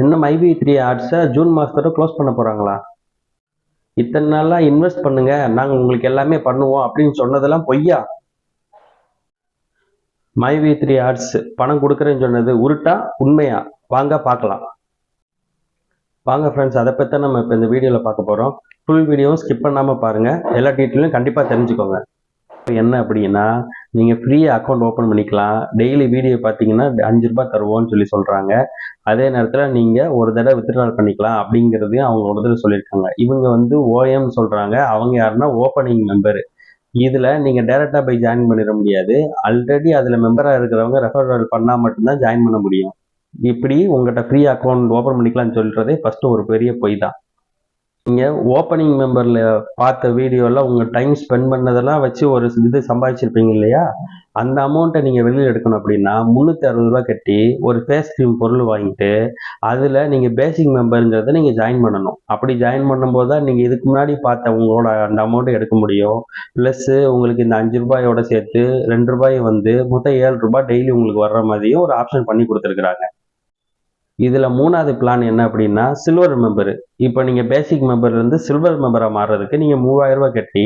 இன்னும் IP three ஆர்ட்ஸை June மாதத்தோட க்ளோஸ் பண்ண போகிறாங்களா இத்தனை நாளாக இன்வெஸ்ட் பண்ணுங்க. நாங்கள் உங்களுக்கு எல்லாமே பண்ணுவோம் அப்படின்னு சொன்னதெல்லாம் பொய்யா? மைவி த்ரீ ஆர்ட்ஸ் பணம் கொடுக்குறேன்னு சொன்னது உருட்டா உண்மையா? வாங்க பார்க்கலாம். வாங்க ஃப்ரெண்ட்ஸ் அதை பற்றி நம்ம இப்போ இந்த வீடியோவில் பார்க்க போகிறோம் ஃபுல் வீடியோவும் ஸ்கிப் பண்ணாமல் பாருங்கள் எல்லா டீட்டெயிலும் கண்டிப்பாக தெரிஞ்சுக்கோங்க. என்ன அப்படின்னா நீங்கள் ஃப்ரீயாக அக்கௌண்ட் ஓப்பன் பண்ணிக்கலாம். டெய்லி வீடியோ பார்த்தீங்கன்னா அஞ்சு ரூபாய் தருவோம்னு சொல்லி சொல்கிறாங்க அதே நேரத்தில் நீங்கள் ஒரு தடவை வித்ட்ரால் பண்ணிக்கலாம் அப்படிங்கிறதையும் அவங்க ஒரு தடவை சொல்லியிருக்காங்க. இவங்க வந்து ஓஎம் சொல்கிறாங்க அவங்க யாருன்னா ஓப்பனிங் மெம்பர் இதில் நீங்கள் டேரெக்டாக போய் ஜாயின் பண்ணிட முடியாது. ஆல்ரெடி அதில் மெம்பராக இருக்கிறவங்க ரெஃபரல் பண்ணால் மட்டும்தான் ஜாயின் பண்ண முடியும். இப்படி உங்கள்கிட்ட ஃப்ரீ அக்கௌண்ட் ஓப்பன் பண்ணிக்கலாம்னு சொல்கிறதே ஃபஸ்ட்டு ஒரு பெரிய பொய் தான். நீங்கள் ஓப்பனிங் மெம்பரில் பார்த்த வீடியோவில் உங்கள் டைம் ஸ்பெண்ட் பண்ணதெல்லாம் வச்சு ஒரு இது சம்பாதிச்சிருப்பீங்க இல்லையா? அந்த அமௌண்ட்டை நீங்கள் வெளியில் எடுக்கணும் அப்படின்னா முந்நூற்றி அறுபது ரூபா கட்டி ஒரு ஃபேஸ் க்ரீம் பொருள் வாங்கிட்டு அதில் நீங்கள் பேசிக் மெம்பருங்கிறத நீங்கள் ஜாயின் பண்ணணும். அப்படி ஜாயின் பண்ணும்போது தான் நீங்கள் இதுக்கு முன்னாடி பார்த்த உங்களோட அந்த அமௌண்ட்டை எடுக்க முடியும். ப்ளஸ்ஸு உங்களுக்கு இந்த அஞ்சு ரூபாயோட சேர்த்து ரெண்டு ரூபாய் வந்து மொத்தம் ஏழு ரூபாய் டெய்லி உங்களுக்கு வர்ற மாதிரியும் ஒரு ஆப்ஷன் பண்ணி கொடுத்துருக்குறாங்க. இதில் மூணாவது பிளான் என்ன அப்படின்னா சில்வர் மெம்பரு இப்போ நீங்கள் பேசிக் மெம்பர்லேருந்து சில்வர் மெம்பராக மாறுறதுக்கு நீங்கள் மூவாயிரம் கட்டி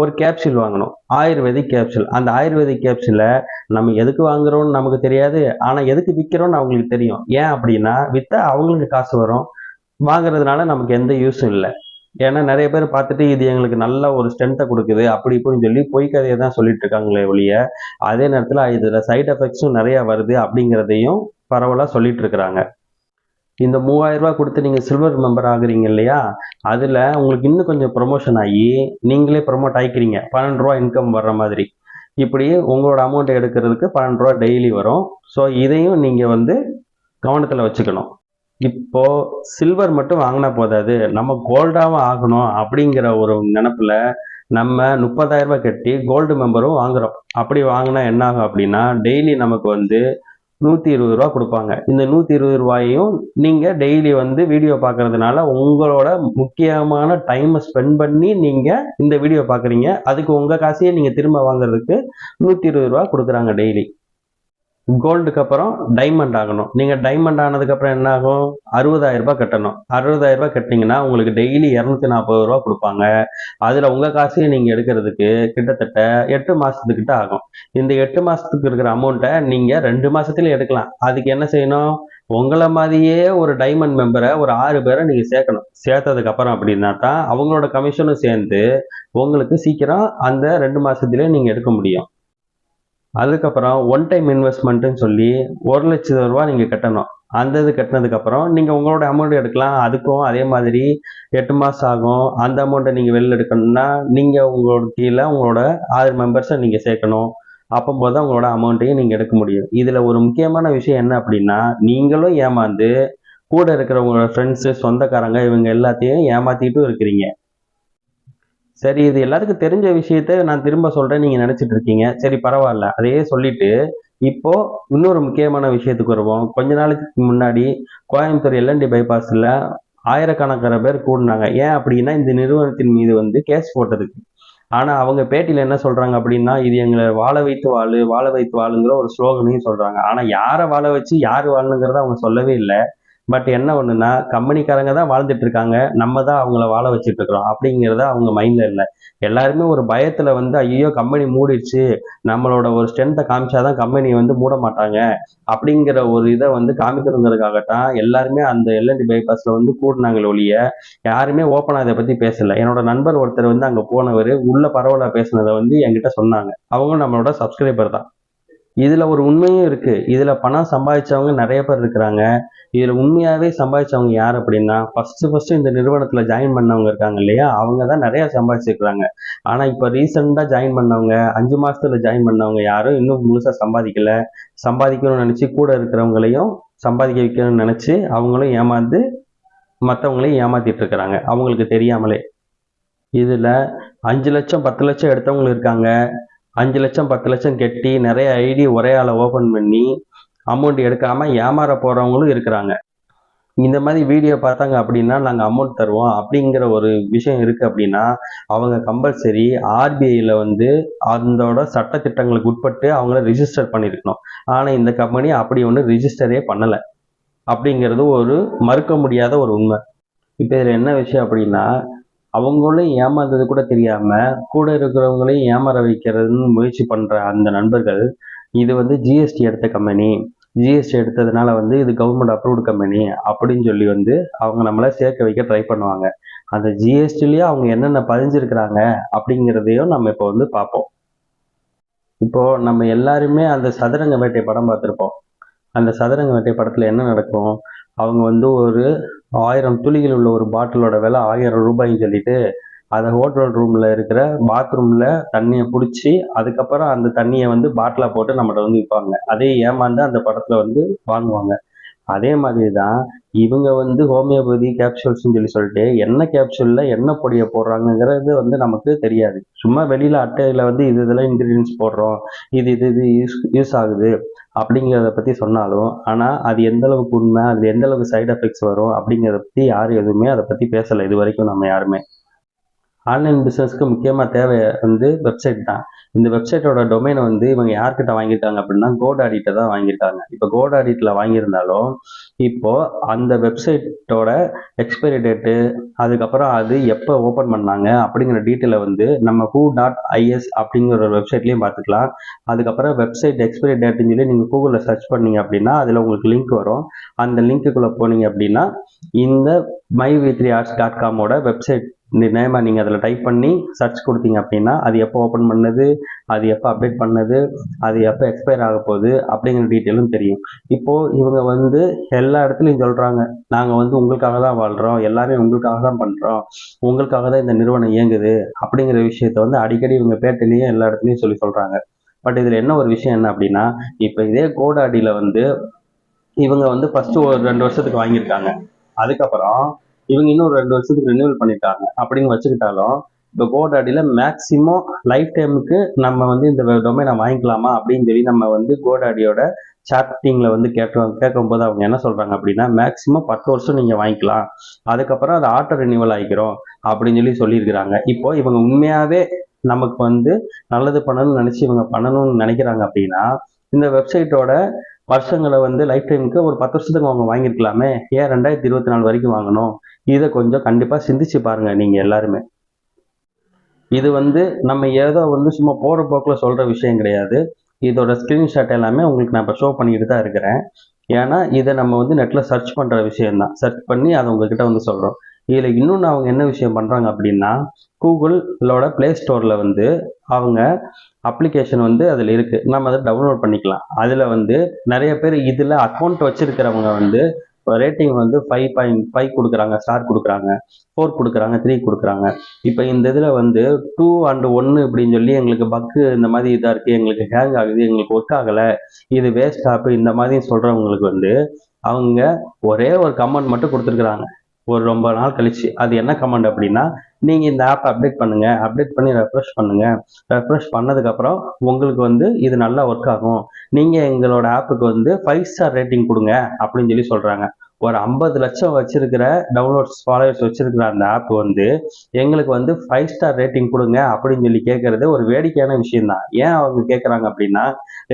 ஒரு கேப்சூல் வாங்கணும். ஆயுர்வேதிக் கேப்சூல் அந்த ஆயுர்வேதிக் கேப்சூலை நம்ம எதுக்கு வாங்குறோம்னு நமக்கு தெரியாது. ஆனால் எதுக்கு விற்கிறோம்னு அவங்களுக்கு தெரியும். ஏன் அப்படின்னா விற்றா அவங்களுக்கு காசு வரும். வாங்குறதுனால நமக்கு எந்த யூஸும் இல்லை. ஏன்னா நிறைய பேர் பார்த்துட்டு இது எங்களுக்கு நல்ல ஒரு ஸ்ட்ரென்த்தை கொடுக்குது அப்படி இப்படின்னு சொல்லி பொய் கதையை தான் சொல்லிட்டு இருக்காங்களே ஒழிய அதே நேரத்தில் இதில் சைட் எஃபெக்ட்ஸும் நிறையா வருது அப்படிங்கிறதையும் பரவலாக சொல்லிட்டு இருக்கிறாங்க. இந்த மூவாயிரம் ரூபாய் கொடுத்து நீங்கள் சில்வர் மெம்பர் ஆகுறீங்க இல்லையா? அதில் உங்களுக்கு இன்னும் கொஞ்சம் ப்ரொமோஷன் ஆகி நீங்களே ப்ரொமோட் ஆகிக்கிறீங்க பன்னெண்டு ரூபா இன்கம் வர்ற மாதிரி. இப்படி உங்களோட அமௌண்ட் எடுக்கிறதுக்கு பன்னெண்டு ரூபா டெய்லி வரும். ஸோ இதையும் நீங்கள் வந்து கவனத்தில் வச்சுக்கணும். இப்போ சில்வர் மட்டும் வாங்கினா போதாது. நம்ம கோல்டாகவும் ஆகணும் அப்படிங்கிற ஒரு நினப்பில் நம்ம முப்பதாயிரம் ரூபாய் கட்டி கோல்டு மெம்பரும் வாங்குறோம். அப்படி வாங்கினா என்ன ஆகும் அப்படின்னா டெய்லி நமக்கு வந்து நூற்றி இருபது ரூபா கொடுப்பாங்க. இந்த நூற்றி இருபது ரூபாயையும் நீங்கள் டெய்லி வந்து வீடியோ பார்க்கறதுனால உங்களோட முக்கியமான டைமை ஸ்பெண்ட் பண்ணி நீங்கள் இந்த வீடியோ பார்க்குறீங்க. அதுக்கு உங்கள் காசையே நீங்கள் திரும்ப வாங்குறதுக்கு நூற்றி இருபது ரூபா கொடுக்குறாங்க டெய்லி கோல்டுக்கு அப்புறம் டைமண்ட் ஆகணும். நீங்கள் டைமண்ட் ஆனதுக்கப்புறம் என்ன ஆகும் அறுபதாயிரம் ரூபாய் கட்டணும். அறுபதாயிரம் ரூபாய் கட்டிங்கன்னா உங்களுக்கு டெய்லி இரநூத்தி நாற்பது ரூபா கொடுப்பாங்க. அதில் உங்கள் காசையும் நீங்கள் எடுக்கிறதுக்கு கிட்டத்தட்ட எட்டு மாதத்துக்கிட்ட ஆகும். இந்த எட்டு மாதத்துக்கு இருக்கிற அமௌண்ட்டை நீங்கள் ரெண்டு மாதத்துல எடுக்கலாம். அதுக்கு என்ன செய்யணும்? உங்களை மாதிரியே ஒரு டைமண்ட் மெம்பரை ஒரு ஆறு பேரை நீங்கள் சேர்க்கணும். சேர்த்ததுக்கு அப்புறம் அப்படின்னா தான் அவங்களோட கமிஷனும் சேர்ந்து உங்களுக்கு சீக்கிரம் அந்த ரெண்டு மாதத்துலேயே நீங்கள் எடுக்க முடியும். அதுக்கப்புறம் ஒன் டைம் இன்வெஸ்ட்மெண்ட்டுன்னு சொல்லி ஒரு லட்சம் ரூபா நீங்கள் கட்டணும். அந்த இது கட்டினதுக்கப்புறம் நீங்கள் உங்களோட அமௌண்ட் எடுக்கலாம். அதுக்கும் அதே மாதிரி எட்டு மாதம் ஆகும். அந்த அமௌண்ட்டை நீங்கள் வெளில எடுக்கணும்னா நீங்கள் உங்களோட கீழே உங்களோட ஆறு மெம்பர்ஸை நீங்கள் சேர்க்கணும். அப்போது தான் உங்களோட அமௌண்ட்டையும் நீங்கள் எடுக்க முடியும். இதில் ஒரு முக்கியமான விஷயம் என்ன அப்படின்னா நீங்களும் ஏமாந்து கூட இருக்கிறவங்களோட ஃப்ரெண்ட்ஸு சொந்தக்காரங்க இவங்க எல்லாத்தையும் ஏமாற்றிட்டும் இருக்கிறீங்க. சரி இது எல்லாத்துக்கும் தெரிஞ்ச விஷயத்த நான் திரும்ப சொல்கிறேன் நீங்கள் நினச்சிட்டு இருக்கீங்க. சரி பரவாயில்ல. அதையே சொல்லிட்டு இப்போ இன்னொரு முக்கியமான விஷயத்துக்கு வருவோம். கொஞ்ச நாளைக்கு முன்னாடி கோயம்புத்தூர் எல்என்டி பைபாஸில் ஆயிரக்கணக்கான பேர் கூடினாங்க. ஏன் அப்படின்னா இந்த நிறுவனத்தின் மீது வந்து கேஸ் போட்டதுக்கு ஆனால் அவங்க பேட்டியில் என்ன சொல்கிறாங்க அப்படின்னா இது எங்களை வாழ வைத்து வாழு வாழ வைத்து வாழுங்கிற ஒரு ஸ்லோகனையும் சொல்கிறாங்க ஆனால் யாரை வாழ வச்சு யார் வாழணுங்கிறத அவங்க சொல்லவே இல்லை. பட் என்ன ஒன்றுனா கம்பெனிக்காரங்க தான் வாழ்ந்துட்டு இருக்காங்க. நம்ம தான் அவங்கள வாழ வச்சுட்டு இருக்கிறோம். அப்படிங்கிறத அவங்க மைண்டில் இல்லை. எல்லாருமே ஒரு பயத்தில் வந்து ஐயோ கம்பெனி மூடிடுச்சு. நம்மளோட ஒரு ஸ்ட்ரென்த்தை காமிச்சாதான் கம்பெனி வந்து மூட மாட்டாங்க. அப்படிங்கிற ஒரு இதை வந்து காமிக்கணுங்கிறதுக்காகத்தான் எல்லாருமே அந்த எல்என்டி பைபாஸில் வந்து கூடினாங்களே ஒழிய யாருமே ஓப்பனாக இதை பற்றி பேசலை. என்னோட நண்பர் ஒருத்தர் வந்து அங்கே போனவர் உள்ள பரவலாக பேசினதை வந்து என்கிட்ட சொன்னாங்க. அவங்க நம்மளோட சப்ஸ்கிரைபர் தான். இதில் ஒரு உண்மையும் இருக்குது இதில் பணம் சம்பாதிச்சவங்க நிறைய பேர் இருக்கிறாங்க. இதில் உண்மையாகவே சம்பாதிச்சவங்க யார் அப்படின்னா ஃபஸ்ட்டு ஃபஸ்ட்டு இந்த நிறுவனத்தில் ஜாயின் பண்ணவங்க இருக்காங்க இல்லையா? அவங்க தான் நிறையா சம்பாதிச்சிருக்கிறாங்க. ஆனால் இப்போ ரீசெண்டாக ஜாயின் பண்ணவங்க அஞ்சு மாதத்தில் ஜாயின் பண்ணவங்க யாரும் இன்னும் முழுசாக சம்பாதிக்கல. சம்பாதிக்கணும்னு நினச்சி கூட இருக்கிறவங்களையும் சம்பாதிக்க வைக்கணும்னு நினச்சி அவங்களும் ஏமாந்து மற்றவங்களையும் ஏமாத்திட்டு இருக்கிறாங்க. அவங்களுக்கு தெரியாமலே. இதில் அஞ்சு லட்சம் பத்து லட்சம் எடுத்தவங்களும் இருக்காங்க. அஞ்சு லட்சம் பத்து லட்சம் கட்டி நிறைய ஐடி ஒரே ஆளை ஓப்பன் பண்ணி அமௌண்ட் எடுக்காமல் ஏமாற போகிறவங்களும் இருக்கிறாங்க. இந்த மாதிரி வீடியோ பார்த்தாங்க அப்படின்னா நாங்கள் அமௌண்ட் தருவோம். அப்படிங்கிற ஒரு விஷயம் இருக்குது அப்படின்னா அவங்க கம்பல்சரி ஆர்பிஐயில் வந்து அதோட சட்டத்திட்டங்களுக்கு உட்பட்டு அவங்கள ரிஜிஸ்டர் பண்ணியிருக்கணும் ஆனால் இந்த கம்பெனி அப்படி ஒன்று ரிஜிஸ்டரே பண்ணலை. அப்படிங்கிறது ஒரு மறுக்க முடியாத ஒரு உண்மை. இப்போ இதில் என்ன விஷயம் அப்படின்னா அவங்களும் ஏமாந்தது கூட தெரியாம கூட இருக்கிறவங்களையும் ஏமாற வைக்கிறதுன்னு முயற்சி பண்ற அந்த நண்பர்கள் இது வந்து ஜிஎஸ்டி எடுத்த கம்பெனி ஜிஎஸ்டி எடுத்ததுனால வந்து இது கவர்மெண்ட் அப்ரூவ்டு கம்பெனி அப்படின்னு சொல்லி வந்து அவங்க நம்மளை சேர்க்க வைக்க ட்ரை பண்ணுவாங்க. அந்த ஜிஎஸ்டிலேயே அவங்க என்னென்ன பதிஞ்சிருக்கிறாங்க அப்படிங்கிறதையும் நம்ம இப்போ வந்து பார்ப்போம். இப்போ நம்ம எல்லாருமே அந்த சதுரங்க வேட்டை படம் பார்த்துருப்போம். அந்த சதுரங்க வேட்டை படத்தில் என்ன நடக்கும்? அவங்க வந்து ஒரு ஆயிரம் துளிகள் உள்ள ஒரு பாட்டிலோட விலை ஆயிரம் ரூபாய்ன்னு சொல்லிட்டு அதை ஹோட்டல் ரூம்ல இருக்கிற பாத்ரூம்ல தண்ணியை பிடிச்சி அதுக்கப்புறம் அந்த தண்ணியை வந்து பாட்டிலா போட்டு நம்மகிட்ட வந்து விற்பாங்க. அதே ஏமாந்து அந்த படத்துல வந்து வாங்குவாங்க. அதே மாதிரி தான் இவங்க வந்து ஹோமியோபதி கேப்சூல்ஸ்ன்னு சொல்லி சொல்லிட்டு என்ன கேப்சூலில் என்ன பொடியை போடுறாங்கங்கிறது வந்து நமக்கு தெரியாது. சும்மா வெளியில் அட்டையில வந்து இது இதெல்லாம் இன்க்ரீடியன்ஸ் போடுறோம் இது இது இது யூஸ் யூஸ் ஆகுது அப்படிங்கிறத பற்றி சொன்னாலும் ஆனால் அது எந்த அளவுக்கு உண்மை அது எந்த அளவுக்கு சைடு எஃபெக்ட்ஸ் வரும் அப்படிங்கிறத பற்றி யாரும் எதுவுமே அதை பற்றி பேசலை இது வரைக்கும் நம்ம யாருமே. ஆன்லைன் பிஸ்னஸ்க்கு முக்கியமாக தேவை வந்து வெப்சைட் தான். இந்த வெப்சைட்டோட டொமைனை வந்து இவங்க யார்கிட்ட வாங்கியிருக்காங்க அப்படின்னா கோடாடிட்ட தான் வாங்கியிருக்காங்க. இப்போ கோடாடிட்டில் வாங்கியிருந்தாலும் இப்போ அந்த வெப்சைட்டோட எக்ஸ்பைரி டேட்டு அதுக்கப்புறம் அது எப்போ ஓப்பன் பண்ணாங்க அப்படிங்கிற டீட்டெயிலை வந்து நம்ம ஹூ டாட் ஐஎஸ் அப்படிங்கிற ஒரு வெப்சைட்லேயும் பார்த்துக்கலாம். அதுக்கப்புறம் வெப்சைட் எக்ஸ்பைரி டேட்டுன்னு சொல்லி நீங்கள் கூகுளில் சர்ச் பண்ணீங்க அப்படின்னா அதில் உங்களுக்கு லிங்க் வரும். அந்த லிங்க்குள்ளே போனீங்க அப்படின்னா இந்த my V three ads dot காமோட website இந்த நேமை நீங்கள் அதில் டைப் பண்ணி சர்ச் கொடுத்தீங்க அப்படின்னா அது எப்போ ஓப்பன் பண்ணது அது எப்போ அப்டேட் பண்ணது அது எப்போ எக்ஸ்பயர் ஆக போகுது அப்படிங்கிற டீட்டெயிலும் தெரியும். இப்போது இவங்க வந்து எல்லா இடத்துலையும் சொல்கிறாங்க நாங்கள் வந்து உங்களுக்காக தான் வாழ்கிறோம் எல்லாமே உங்களுக்காக தான் பண்ணுறோம் உங்களுக்காக தான் இந்த நிறுவனம் இயங்குது அப்படிங்கிற விஷயத்த வந்து அடிக்கடி இவங்க பேட்டிலையும் எல்லா இடத்துலையும் சொல்லி சொல்கிறாங்க பட் இதில் என்ன ஒரு விஷயம் என்ன அப்படின்னா இப்போ இதே கோடாடியில் வந்து இவங்க வந்து ஃபஸ்ட்டு ஒரு ரெண்டு வருஷத்துக்கு வாங்கியிருக்காங்க. அதுக்கப்புறம் இவங்க இன்னும் ரெண்டு வருஷத்துக்கு ரினியூவல் பண்ணிட்டாங்க. அப்படின்னு வச்சுக்கிட்டாலும் இப்போ கோடாடியில் மேக்ஸிமம் லைஃப் டைமுக்கு நம்ம வந்து இந்த டொமைனை வாங்கிக்கலாமா அப்படின்னு சொல்லி நம்ம வந்து கோடாடியோட சாட்டிங்கில் வந்து கேட்டோம் கேட்கும்போது அவங்க என்ன சொல்கிறாங்க அப்படின்னா மேக்ஸிமம் பத்து வருஷம் நீங்கள் வாங்கிக்கலாம். அதுக்கப்புறம் அது ஆட்டோ ரினியூவல் ஆகிக்கிறோம் அப்படின்னு சொல்லி சொல்லியிருக்கிறாங்க. இப்போ இவங்க உண்மையாகவே நமக்கு வந்து நல்லது பண்ணணும்னு நினச்சி இவங்க பண்ணணும்னு நினைக்கிறாங்க அப்படின்னா இந்த வெப்சைட்டோட வருஷங்களை வந்து லைஃப் டைமுக்கு ஒரு பத்து வருஷத்துக்கு அவங்க வாங்கியிருக்கலாமே. ஏன் ரெண்டாயிரத்தி இருபத்தி நாலு வரைக்கும் வாங்கணும்? இதை கொஞ்சம் கண்டிப்பாக சிந்திச்சு பாருங்க நீங்கள் எல்லாருமே. இது வந்து நம்ம ஏதோ வந்து சும்மா போகிற போக்கில் சொல்கிற விஷயம் கிடையாது. இதோட ஸ்க்ரீன்ஷாட் எல்லாமே உங்களுக்கு நான் இப்போ ஷோ பண்ணிட்டு தான் இருக்கிறேன். ஏன்னா இதை நம்ம வந்து நெட்டில் சர்ச் பண்ணுற விஷயம்தான். சர்ச் பண்ணி அதை உங்ககிட்ட வந்து சொல்கிறோம் இதில் இன்னொன்று அவங்க என்ன விஷயம் பண்ணுறாங்க அப்படின்னா கூகுளோட ப்ளே ஸ்டோரில் வந்து அவங்க அப்ளிகேஷன் வந்து அதில் இருக்குது நம்ம அதை டவுன்லோட் பண்ணிக்கலாம். அதில் வந்து நிறைய பேர் இதில் அக்கௌண்ட் வச்சுருக்கிறவங்க வந்து ரேட்டிங் வந்து ஃபைவ் பாயிண்ட் ஃபைவ் கொடுக்குறாங்க ஸ்டார் கொடுக்குறாங்க ஃபோர் கொடுக்குறாங்க த்ரீ கொடுக்குறாங்க. இப்போ இந்த இதில் வந்து டூ அண்ட் ஒன்று இப்படின்னு சொல்லி எங்களுக்கு பக்கு இந்த மாதிரி இதாக இருக்குது எங்களுக்கு ஹேங் ஆகுது எங்களுக்கு ஒர்க் ஆகலை இது வேஸ்ட் ஆப்பு இந்த மாதிரி சொல்கிறவங்களுக்கு வந்து அவங்க ஒரே ஒரு கமெண்ட் மட்டும் கொடுத்துருக்குறாங்க. ஒரு ரொம்ப நாள் கழிச்சு. அது என்ன கமெண்ட் அப்படின்னா நீங்கள் இந்த ஆப்பை அப்டேட் பண்ணுங்க அப்டேட் பண்ணி ரெஃப்ரெஷ் பண்ணுங்க. ரெஃப்ரெஷ் பண்ணதுக்கப்புறம் உங்களுக்கு வந்து இது நல்லா ஒர்க் ஆகும். நீங்கள் எங்களோட ஆப்புக்கு வந்து ஃபைவ் ஸ்டார் ரேட்டிங் கொடுங்க அப்படின்னு சொல்லி சொல்கிறாங்க ஒரு ஐம்பது லட்சம் வச்சிருக்கிற டவுன்லோட்ஸ் ஃபாலோவர்ஸ் வச்சிருக்கிற அந்த ஆப் வந்து எங்களுக்கு வந்து ஃபைவ் ஸ்டார் ரேட்டிங் கொடுங்க அப்படின்னு சொல்லி கேட்கறது ஒரு வேடிக்கையான விஷயம் தான் ஏன் அவங்க கேட்குறாங்க அப்படின்னா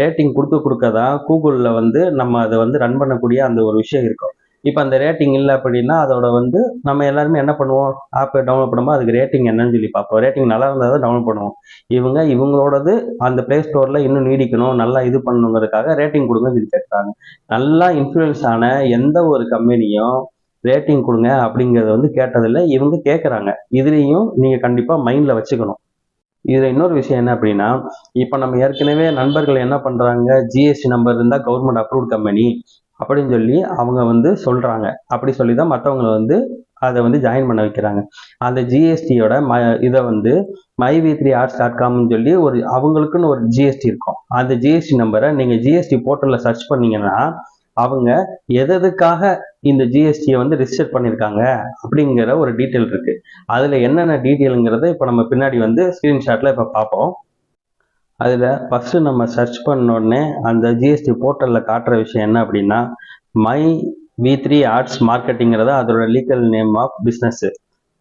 ரேட்டிங் கொடுக்க கொடுக்க தான் கூகுளில் வந்து நம்ம அதை வந்து ரன் பண்ணக்கூடிய அந்த ஒரு விஷயம் இருக்கும். இப்போ அந்த ரேட்டிங் இல்லை அப்படின்னா அதோட வந்து நம்ம எல்லாருமே என்ன பண்ணுவோம்? ஆப்பை டவுன்லோட் பண்ணும்போது அதுக்கு ரேட்டிங் என்னன்னு சொல்லி பார்ப்போம். ரேட்டிங் நல்லா இருந்தால் தான் டவுன்லோட் பண்ணுவோம். இவங்க இவங்களோடது அந்த ப்ளே ஸ்டோரில் இன்னும் நீடிக்கணும் நல்லா இது பண்ணணுங்கிறதுக்காக ரேட்டிங் கொடுங்கன்னு சொல்லி கேட்குறாங்க நல்லா இன்ஃப்ளூயன்ஸ் ஆன எந்த ஒரு கம்பெனியும் ரேட்டிங் கொடுங்க அப்படிங்கிறத வந்து கேட்டதில்லை. இவங்க கேட்குறாங்க இதுலேயும் நீங்கள் கண்டிப்பாக மைண்டில் வச்சுக்கணும். இதில் இன்னொரு விஷயம் என்ன அப்படின்னா இப்போ நம்ம ஏற்கனவே நண்பர்கள் என்ன பண்ணுறாங்க ஜிஎஸ்டி நம்பர் இருந்தால் கவர்மெண்ட் அப்ரூவ்ட் கம்பெனி அப்படின்னு சொல்லி அவங்க வந்து சொல்கிறாங்க அப்படி சொல்லி தான் மற்றவங்களை வந்து அதை வந்து ஜாயின் பண்ண வைக்கிறாங்க. அந்த ஜிஎஸ்டியோட ம இதை வந்து my V three ads dot காம்னு சொல்லி ஒரு அவங்களுக்குன்னு ஒரு ஜிஎஸ்டி இருக்கும். அந்த ஜிஎஸ்டி நம்பரை நீங்கள் ஜிஎஸ்டி போர்ட்டலில் சர்ச் பண்ணீங்கன்னா அவங்க எதற்காக இந்த ஜிஎஸ்டியை வந்து ரிஜிஸ்டர் பண்ணியிருக்காங்க அப்படிங்கிற ஒரு டீட்டெயில் இருக்குது அதில் என்னென்ன டீட்டெயிலுங்கிறத இப்போ நம்ம பின்னாடி வந்து ஸ்க்ரீன்ஷாட்டில் இப்போ பார்ப்போம். அதில் ஃபஸ்ட்டு நம்ம சர்ச் பண்ண உடனே அந்த ஜிஎஸ்டி போர்ட்டலில் காட்டுற விஷயம் என்ன அப்படின்னா மை வி த்ரீ ஆர்ட்ஸ் மார்க்கெட்டிங்கிறத அதோட legal name of business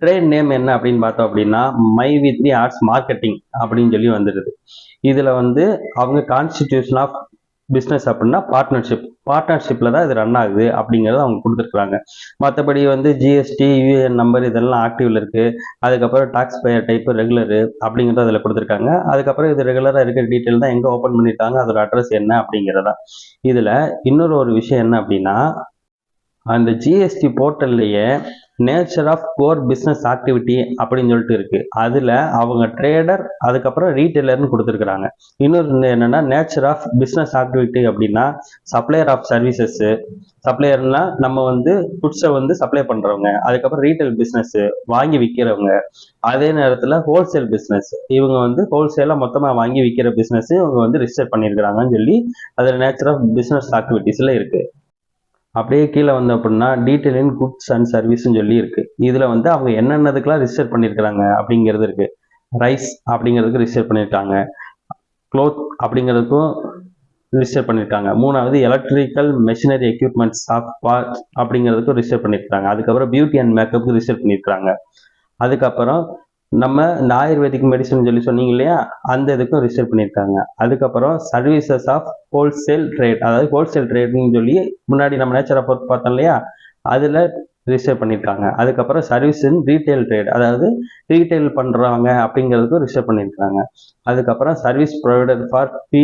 trade name என்ன அப்படின்னு பார்த்தோம் அப்படின்னா my V three ads marketing அப்படின்னு சொல்லி வந்துடுது இதில் வந்து அவங்க கான்ஸ்டிடியூஷன் ஆஃப் பிஸ்னஸ் அப்படின்னா பார்ட்னர்ஷிப் பார்ட்னர்ஷிப்பில் தான் இது ரன் ஆகுது அப்படிங்கிறத அவங்க கொடுத்துருக்குறாங்க. மற்றபடி வந்து ஜிஎஸ்டி யூஏஎன் நம்பர் இதெல்லாம் ஆக்டிவில் இருக்குது அதுக்கப்புறம் டாக்ஸ் பேயர் டைப் ரெகுலரு அப்படிங்கிறத அதில் கொடுத்துருக்காங்க. அதுக்கப்புறம் இது ரெகுலராக இருக்கிற டீட்டெயில் தான் எங்கே ஓப்பன் பண்ணியிருக்காங்க அதோட அட்ரஸ் என்ன அப்படிங்கிறதா. இதில் இன்னொரு ஒரு விஷயம் என்ன அப்படின்னா அந்த GST போர்ட்டல்லையே nature of core business activity அப்படின்னு சொல்லிட்டு இருக்கு. அதில் அவங்க ட்ரேடர் அதுக்கப்புறம் ரீட்டைலர்னு கொடுத்துருக்குறாங்க. இன்னொரு என்னன்னா நேச்சர் ஆஃப் பிஸ்னஸ் ஆக்டிவிட்டி அப்படின்னா சப்ளையர் ஆஃப் சர்வீசஸ் சப்ளையர்னா நம்ம வந்து ஃபுட்ஸை வந்து சப்ளை பண்றவங்க. அதுக்கப்புறம் ரீட்டைல் பிஸ்னஸ் வாங்கி விற்கிறவங்க அதே நேரத்தில் ஹோல்சேல் பிஸ்னஸ் இவங்க வந்து ஹோல்சேலாக மொத்தமாக வாங்கி விற்கிற பிஸ்னஸ் இவங்க வந்து ரிஜிஸ்டர் பண்ணியிருக்கிறாங்கன்னு சொல்லி அதில் நேச்சர் ஆஃப் பிஸ்னஸ் ஆக்டிவிட்டீஸில் இருக்கு. அப்படியே கீழே வந்து அப்படின்னா டீட்டெயில் இன் குட்ஸ் அண்ட் சர்வீஸ்ன்னு சொல்லி இருக்கு இதில் வந்து அவங்க என்னென்னதுக்கெல்லாம் ரிஜிஸ்டர் பண்ணியிருக்கிறாங்க அப்படிங்கிறது இருக்கு. ரைஸ் அப்படிங்கிறதுக்கு ரிஜிஸ்டர் பண்ணியிருக்காங்க. க்ளோத் அப்படிங்கிறதுக்கும் ரிஜிஸ்டர் பண்ணியிருக்காங்க. மூணாவது electrical machinery equipments of part அப்படிங்கிறதுக்கும் register பண்ணியிருக்காங்க அதுக்கப்புறம் பியூட்டி அண்ட் மேக்கப்புக்கு ரிஜிஸ்டர் பண்ணியிருக்காங்க அதுக்கப்புறம் நம்ம இந்த ஆயுர்வேதிக் மெடிசன் சொல்லி சொன்னீங்க இல்லையா? அந்த இதுக்கும் ரிஜிஸ்டர் பண்ணியிருக்காங்க. அதுக்கப்புறம் சர்வீசஸ் ஆஃப் ஹோல்சேல் ட்ரேட் அதாவது ஹோல்சேல் ட்ரேட்னு சொல்லி முன்னாடி நம்ம நேச்சரை பொறுத்து பார்த்தோம் இல்லையா? அதில் ரிஜிஸ்டர் பண்ணியிருக்காங்க. அதுக்கப்புறம் சர்வீஸ் இன் ரீட்டைல் ட்ரேட் அதாவது ரீட்டைல் பண்ணுறவங்க அப்படிங்கிறதுக்கும் ரிஜிஸ்டர் பண்ணியிருக்காங்க. அதுக்கப்புறம் service provider for fee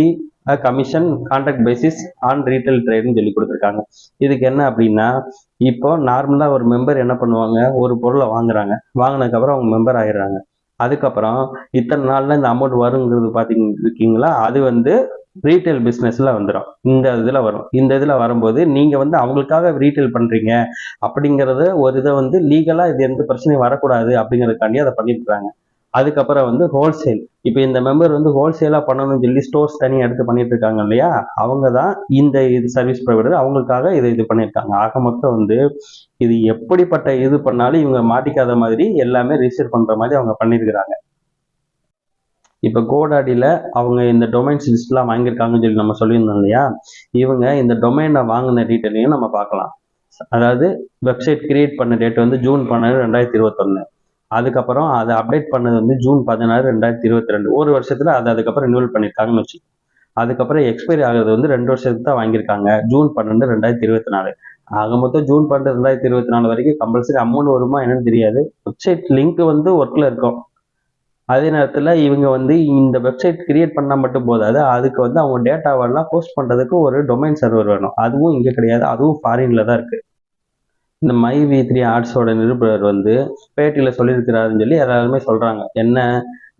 commission contract basis on retail ட்ரேட்னு சொல்லி கொடுத்துருக்காங்க. இதுக்கு என்ன அப்படின்னா இப்போ நார்மலாக ஒரு மெம்பர் என்ன பண்ணுவாங்க? ஒரு பொருளை வாங்குறாங்க. வாங்கினதுக்கப்புறம் அவங்க மெம்பர் ஆயிடுறாங்க. அதுக்கப்புறம் இத்தனை நாளில் இந்த அமௌண்ட் வருங்கிறது பார்த்தீங்க இருக்கீங்களா அது வந்து ரீட்டைல் பிஸ்னஸில் வந்துடும் இந்த இதில் வரும். இந்த இதில் வரும்போது நீங்கள் வந்து அவங்களுக்காக ரீட்டைல் பண்ணுறீங்க அப்படிங்கிறது ஒரு இதை வந்து லீகலாக இது எந்த பிரச்சனையும் வரக்கூடாது அப்படிங்கிறதுக்காண்டி அதை பண்ணிட்டுறாங்க அதுக்கப்புறம் வந்து ஹோல்சேல் இப்போ இந்த மெம்பர் வந்து ஹோல்சேலாக பண்ணணும்னு சொல்லி ஸ்டோர்ஸ் தனியாக எடுத்து பண்ணிட்டு இருக்காங்க இல்லையா? அவங்க தான் இந்த இது சர்வீஸ் ப்ரொவைடர் அவங்களுக்காக இதை இது பண்ணியிருக்காங்க. ஆக மொத்தம் வந்து இது எப்படிப்பட்ட இது பண்ணாலும் இவங்க மாட்டிக்காத மாதிரி எல்லாமே ரிஜிஸ்டர் பண்ணுற மாதிரி அவங்க பண்ணியிருக்கிறாங்க. இப்போ கோடாடியில் அவங்க இந்த டொமைன்ஸ் லிஸ்ட்லாம் வாங்கியிருக்காங்கன்னு சொல்லி நம்ம சொல்லியிருந்தோம் இல்லையா? இவங்க இந்த டொமைனை வாங்கின டீட்டெயிலையும் நம்ம பார்க்கலாம். அதாவது வெப்சைட் கிரியேட் பண்ண டேட் வந்து ஜூன் பன்னெண்டு ரெண்டாயிரத்தி இருபத்தொன்னு. அதுக்கப்புறம் அதை அப்டேட் பண்ணது வந்து ஜூன் பதினாறு ரெண்டாயிரத்தி இருபத்தி ரெண்டு ஒரு வருஷத்துல அதை அதுக்கப்புறம் ரினியூவல் பண்ணியிருக்காங்கன்னு வச்சு. அதுக்கப்புறம் எக்ஸ்பைரி ஆகுறது வந்து ரெண்டு வருஷத்துக்கு தான் வாங்கியிருக்காங்க. ஜூன் பன்னெண்டு ரெண்டாயிரத்தி இருபத்தி நாலு ஆக மொத்தம் ஜூன் பன்னெண்டு ரெண்டாயிரத்தி இருபத்தி நாலு வரைக்கும் கம்பல்சரி அமௌண்ட் வருமா என்னன்னு தெரியாது. வெப்சைட் லிங்க் வந்து ஒர்க்ல இருக்கும். அதே நேரத்தில் இவங்க வந்து இந்த வெப்சைட் கிரியேட் பண்ணால் மட்டும் போதாது. அதுக்கு வந்து அவங்க டேட்டாவெல்லாம் போஸ்ட் பண்ணுறதுக்கு ஒரு டொமைன் சர்வர் வேணும். அதுவும் இங்கே கிடையாது. அதுவும் ஃபாரின்ல தான் இருக்குது இந்த மை வி த்ரீ ஆர்ட்ஸோட நிருபர் வந்து பேட்டியில் சொல்லியிருக்கிறாருன்னு சொல்லி எல்லாருமே சொல்கிறாங்க என்ன?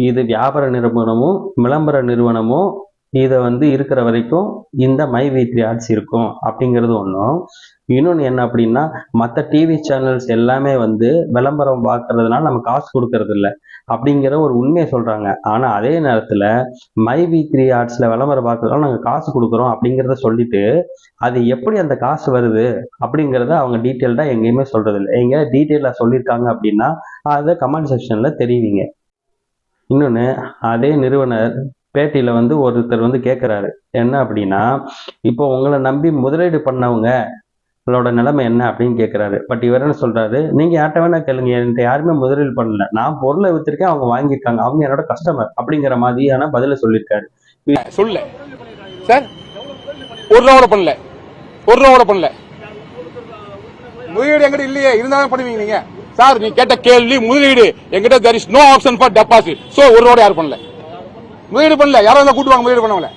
இது வியாபார நிறுவனமும் விளம்பர நிறுவனமும் இதை வந்து இருக்கிற வரைக்கும் இந்த மை வி த்ரீ ஆர்ட்ஸ் இருக்கும் அப்படிங்கிறது ஒன்றும் இன்னொன்று என்ன அப்படின்னா மற்ற டிவி சேனல்ஸ் எல்லாமே வந்து விளம்பரம் பார்க்கறதுனால நம்ம காசு கொடுக்கறது இல்லை அப்படிங்கிற ஒரு உண்மையை சொல்கிறாங்க ஆனால் அதே நேரத்தில் மை வி த்ரீ ஆர்ட்ஸில் விளம்பரம் பார்க்கறதுனால நாங்கள் காசு கொடுக்குறோம் அப்படிங்கிறத சொல்லிட்டு அது எப்படி அந்த காசு வருது அப்படிங்கிறத அவங்க டீட்டெயில்டாக எங்கேயுமே சொல்கிறது இல்லை. எங்க டீட்டெயிலாக சொல்லியிருக்காங்க அப்படின்னா அதை கமெண்ட் செக்ஷனில் தெரிவிங்க. இன்னொன்று அதே நிறுவனர் பேட்டியில் வந்து ஒருத்தர் வந்து கேட்குறாரு என்ன அப்படின்னா இப்போ உங்களை நம்பி முதலீடு பண்ணவங்க உங்களோட நிலைமை என்ன? அப்படின்னு கேட்குறாரு பட் இவர் என்ன சொல்கிறாரு நீங்கள் யார்கிட்ட வேணா கேளுங்க. என்கிட்ட யாருமே முதலீடு பண்ணல. நான் பொருளை வித்திருக்கேன். அவங்க வாங்கியிருக்காங்க. அவங்க என்னோட கஸ்டமர். அப்படிங்கிற மாதிரியான பதில சொல்லியிருக்காரு. சொல்ல சார் ஒரு ரூபா கூட பண்ணல. ஒரு ரூபா கூட பண்ணல. முதலீடு எங்கிட்ட இல்லையே. இருந்தாலும் பண்ணுவீங்க நீங்க. சார் நீ கேட்ட கேள்வி முதலீடு. எங்கிட்ட there is no option for deposit so ஒரு ரூபா யாரும் பண்ணல. முதலீடு பண்ணல. யாரும் தான் கூட்டுவாங்க முதலீடு பண்ணவங்கள.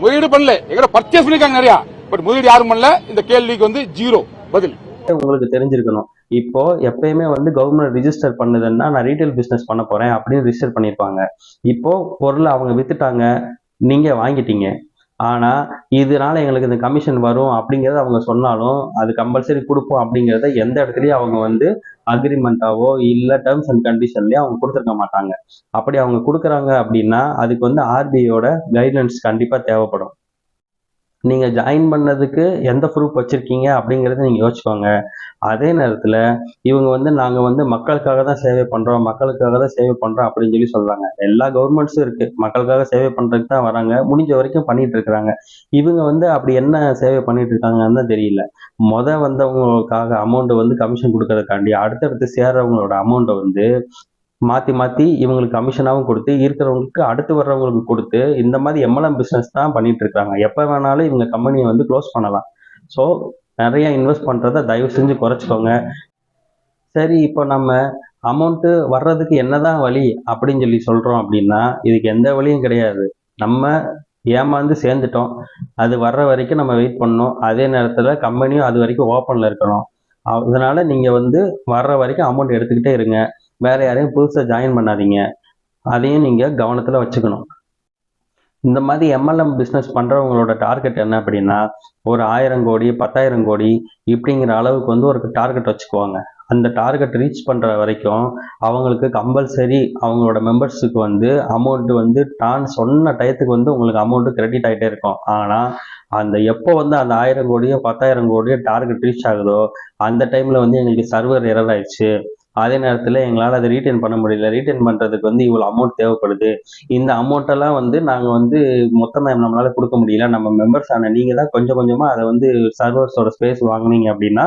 முதலீடு பண்ணல. எங்கட பர்ச்சேஸ் பண்ணிருக்காங்க நிறையா. பட் முதலீடு யாரும் பண்ணல. இந்த கேள்விக்கு வந்து ஜீரோ பதில். உங்களுக்கு தெரிஞ்சிருக்கணும். இப்போ எப்பயுமே வந்து கவர்மெண்ட் ரிஜிஸ்டர் பண்ணுதுன்னா நான் ரீட்டைல் பிசினஸ் பண்ண போறேன் அப்படின்னு ரிஜிஸ்டர் பண்ணியிருப்பாங்க இப்போ பொருளை அவங்க வித்துட்டாங்க. நீங்க வாங்கிட்டீங்க. ஆனா இதனால எங்களுக்கு இந்த கமிஷன் வரும் அப்படிங்கறத அவங்க சொன்னாலும் அது கம்பல்சரி கொடுப்போம் அப்படிங்கறத எந்த இடத்துலயும் அவங்க வந்து அக்ரிமெண்ட்டாவோ இல்ல டேர்ம்ஸ் அண்ட் கண்டிஷன்லயோ அவங்க கொடுத்துருக்க மாட்டாங்க. அப்படி அவங்க கொடுக்குறாங்க அப்படின்னா அதுக்கு வந்து ஆர்பிஐயோட கைட்லைன்ஸ் கண்டிப்பா தேவைப்படும். நீங்கள் ஜாயின் பண்ணதுக்கு எந்த ப்ரூஃப் வச்சுருக்கீங்க அப்படிங்கிறத நீங்கள் யோசிச்சுக்கோங்க. அதே நேரத்தில் இவங்க வந்து நாங்கள் வந்து மக்களுக்காக தான் சேவை பண்ணுறோம் மக்களுக்காக தான் சேவை பண்ணுறோம் அப்படின்னு சொல்லி சொல்கிறாங்க எல்லா கவர்மெண்ட்ஸும் இருக்குது மக்களுக்காக சேவை பண்ணுறதுக்கு தான் வராங்க. முடிஞ்ச வரைக்கும் பண்ணிட்டு இருக்கிறாங்க. இவங்க வந்து அப்படி என்ன சேவை பண்ணிட்டு இருக்காங்கன்னு தெரியல. முத வந்தவங்களுக்காக அமௌண்ட்டை வந்து கமிஷன் கொடுக்கறதுக்காண்டி அடுத்தடுத்து சேர்றவங்களோட அமௌண்ட்டை வந்து மாற்றி மாற்றி இவங்களுக்கு கமிஷனாகவும் கொடுத்து இருக்கிறவங்களுக்கு அடுத்து வர்றவங்களுக்கு கொடுத்து இந்த மாதிரி எம்எல்எம் பிஸ்னஸ் தான் பண்ணிட்டு இருக்காங்க. எப்போ வேணாலும் இவங்க கம்பெனியை வந்து க்ளோஸ் பண்ணலாம். ஸோ நிறைய இன்வெஸ்ட் பண்ணுறத தயவு செஞ்சு குறைச்சிக்கோங்க. சரி இப்போ நம்ம அமௌண்ட்டு வர்றதுக்கு என்னதான் வழி அப்படின்னு சொல்லி சொல்கிறோம் அப்படின்னா இதுக்கு எந்த வழியும் கிடையாது. நம்ம ஏமாந்து சேர்ந்துட்டோம். அது வர்ற வரைக்கும் நம்ம வெயிட் பண்ணணும். அதே நேரத்தில் கம்பெனியும் அது வரைக்கும் ஓப்பனில் இருக்கணும். அதனால நீங்கள் வந்து வர்ற வரைக்கும் அமௌண்ட் எடுத்துக்கிட்டே இருங்க. வேற யாரையும் புதுசாக ஜாயின் பண்ணாதீங்க. அதையும் நீங்கள் கவனத்தில் வச்சுக்கணும். இந்த மாதிரி எம்எல்எம் பிஸ்னஸ் பண்ணுறவங்களோட டார்கெட் என்ன அப்படின்னா ஒரு ஆயிரம் கோடி பத்தாயிரம் கோடி இப்படிங்கிற அளவுக்கு வந்து ஒரு டார்கெட் வச்சுக்குவாங்க. அந்த டார்கெட் ரீச் பண்ணுற வரைக்கும் அவங்களுக்கு கம்பல்சரி அவங்களோட மெம்பர்ஸுக்கு வந்து அமௌண்ட் வந்து நான் சொன்ன டயத்துக்கு வந்து உங்களுக்கு அமௌண்ட்டு கிரெடிட் ஆகிட்டே இருக்கும். ஆனால் அந்த எப்போ வந்து அந்த ஆயிரம் கோடியோ பத்தாயிரம் கோடியோ டார்கெட் ரீச் ஆகுதோ அந்த டைமில் வந்து எங்களுக்கு சர்வர் இரர் ஆயிடுச்சு. அதே நேரத்தில் எங்களால் அதை ரீட்டைன் பண்ண முடியல. ரீட்டைன் பண்ணுறதுக்கு வந்து இவ்வளோ அமௌண்ட் தேவைப்படுது. இந்த அமௌண்ட்டெல்லாம் வந்து நாங்கள் வந்து மொத்தமாக நம்மளால் கொடுக்க முடியல. நம்ம மெம்பர்ஸ் ஆன நீங்கள் தான் கொஞ்சம் கொஞ்சமாக அதை வந்து சர்வர்ஸோட ஸ்பேஸ் வாங்குனீங்க அப்படின்னா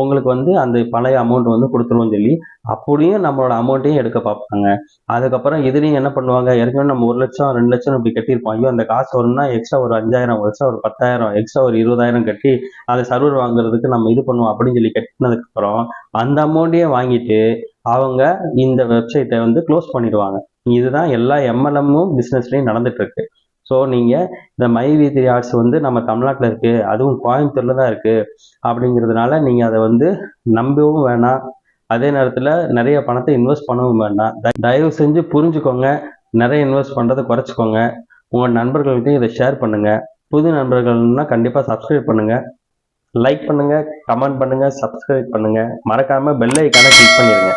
உங்களுக்கு வந்து அந்த பழைய அமௌண்ட் வந்து கொடுத்துருவோம் சொல்லி அப்படியும் நம்மளோட அமௌண்ட்டையும் எடுக்க பார்ப்பாங்க. அதுக்கப்புறம் இதுலேயும் என்ன பண்ணுவாங்க? ஏற்கனவே நம்ம ஒரு லட்சம் ரெண்டு லட்சம் இப்படி கட்டியிருப்போம். ஐயோ அந்த காசு வரும்னா எக்ஸ்ட்ரா ஒரு அஞ்சாயிரம் எக்ஸ்ட்ரா ஒரு பத்தாயிரம் எக்ஸ்ட்ரா ஒரு இருபதாயிரம் கட்டி அதை சர்வர் வாங்குறதுக்கு நம்ம இது பண்ணுவோம் அப்படின்னு சொல்லி கட்டினதுக்கப்புறம் அந்த அமௌண்ட்டையே வாங்கிட்டு அவங்க இந்த வெப்சைட்டை வந்து க்ளோஸ் பண்ணிடுவாங்க. இதுதான் எல்லா எம்எல்எம்மும் பிஸ்னஸ்லையும் நடந்துட்டு இருக்கு ஸோ நீங்கள் இந்த மை வீதிரி த்ரீ ஆர்ட்ஸ் வந்து நம்ம தமிழ்நாட்டில் இருக்குது அதுவும் கோயம்புத்தூரில் தான் இருக்குது அப்படிங்கிறதுனால நீங்கள் அதை வந்து நம்பவும் வேணாம். அதே நேரத்தில் நிறைய பணத்தை இன்வெஸ்ட் பண்ணவும் வேண்டாம் த- தயவு செஞ்சு புரிஞ்சுக்கோங்க. நிறைய இன்வெஸ்ட் பண்ணுறதை குறைச்சிக்கோங்க. உங்கள் நண்பர்கள்ட்டையும் இதை ஷேர் பண்ணுங்கள் புது நண்பர்கள்னா கண்டிப்பாக சப்ஸ்கிரைப் பண்ணுங்கள் லைக் பண்ணுங்கள் கமெண்ட் பண்ணுங்கள் சப்ஸ்கிரைப் பண்ணுங்கள் மறக்காமல் பெல் ஐக்கானை கிளிக் பண்ணிடுங்க